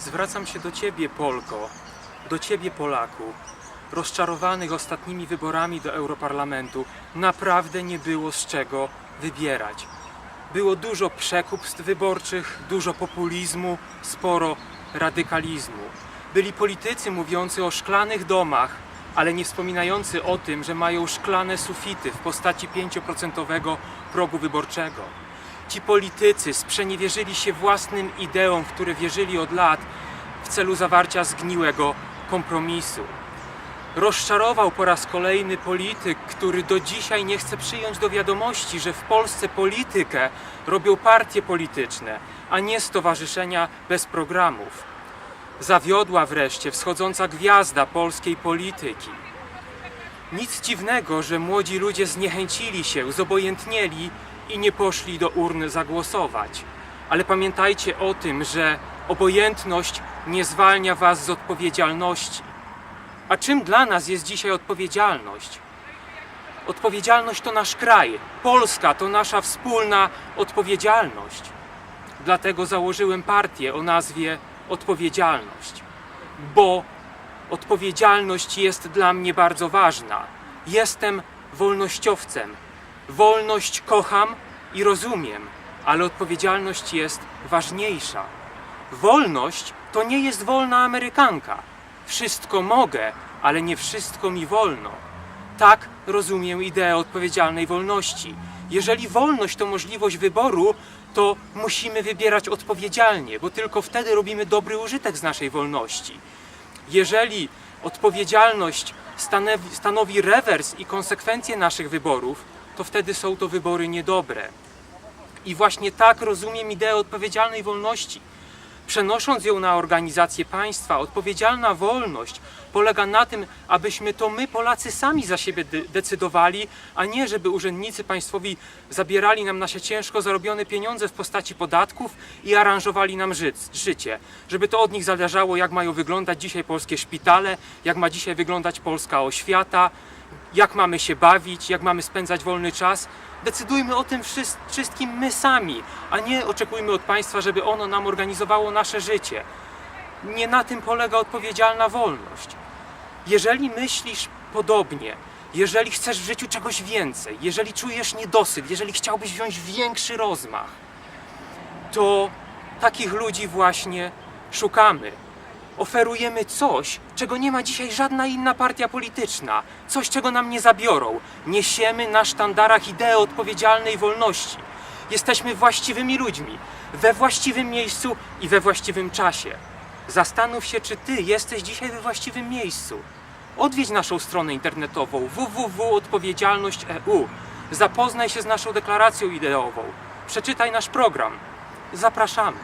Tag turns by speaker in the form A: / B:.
A: Zwracam się do Ciebie, Polko, do Ciebie, Polaku. Rozczarowanych ostatnimi wyborami do Europarlamentu naprawdę nie było z czego wybierać. Było dużo przekupstw wyborczych, dużo populizmu, sporo radykalizmu. Byli politycy mówiący o szklanych domach, ale nie wspominający o tym, że mają szklane sufity w postaci 5% progu wyborczego. Ci politycy sprzeniewierzyli się własnym ideom, w które wierzyli od lat w celu zawarcia zgniłego kompromisu. Rozczarował po raz kolejny polityk, który do dzisiaj nie chce przyjąć do wiadomości, że w Polsce politykę robią partie polityczne, a nie stowarzyszenia bez programów. Zawiodła wreszcie wschodząca gwiazda polskiej polityki. Nic dziwnego, że młodzi ludzie zniechęcili się, zobojętnieli i nie poszli do urny zagłosować. Ale pamiętajcie o tym, że obojętność nie zwalnia was z odpowiedzialności. A czym dla nas jest dzisiaj odpowiedzialność? Odpowiedzialność to nasz kraj. Polska to nasza wspólna odpowiedzialność. Dlatego założyłem partię o nazwie Odpowiedzialność. Bo odpowiedzialność jest dla mnie bardzo ważna. Jestem wolnościowcem. Wolność kocham i rozumiem, ale odpowiedzialność jest ważniejsza. Wolność to nie jest wolna Amerykanka. Wszystko mogę, ale nie wszystko mi wolno. Tak rozumiem ideę odpowiedzialnej wolności. Jeżeli wolność to możliwość wyboru, to musimy wybierać odpowiedzialnie, bo tylko wtedy robimy dobry użytek z naszej wolności. Jeżeli odpowiedzialność stanowi, stanowi rewers i konsekwencje naszych wyborów, to wtedy są to wybory niedobre. I właśnie tak rozumiem ideę odpowiedzialnej wolności. Przenosząc ją na organizację państwa, odpowiedzialna wolność polega na tym, abyśmy to my, Polacy, sami za siebie de- decydowali, a nie żeby urzędnicy państwowi zabierali nam nasze ciężko zarobione pieniądze w postaci podatków i aranżowali nam ży- życie. Żeby to od nich zależało, jak mają wyglądać dzisiaj polskie szpitale, jak ma dzisiaj wyglądać polska oświata, jak mamy się bawić, jak mamy spędzać wolny czas. Decydujmy o tym wszys- wszystkim my sami, a nie oczekujmy od państwa, żeby ono nam organizowało nasze życie. Nie na tym polega odpowiedzialna wolność. Jeżeli myślisz podobnie, jeżeli chcesz w życiu czegoś więcej, jeżeli czujesz niedosyt, jeżeli chciałbyś wziąć większy rozmach, to takich ludzi właśnie szukamy. Oferujemy coś, czego nie ma dzisiaj żadna inna partia polityczna, coś, czego nam nie zabiorą. Niesiemy na sztandarach ideę odpowiedzialnej wolności. Jesteśmy właściwymi ludźmi, we właściwym miejscu i we właściwym czasie. Zastanów się, czy ty jesteś dzisiaj we właściwym miejscu. Odwiedź naszą stronę internetową www.odpowiedzialność.eu. Zapoznaj się z naszą deklaracją ideową. Przeczytaj nasz program. Zapraszamy.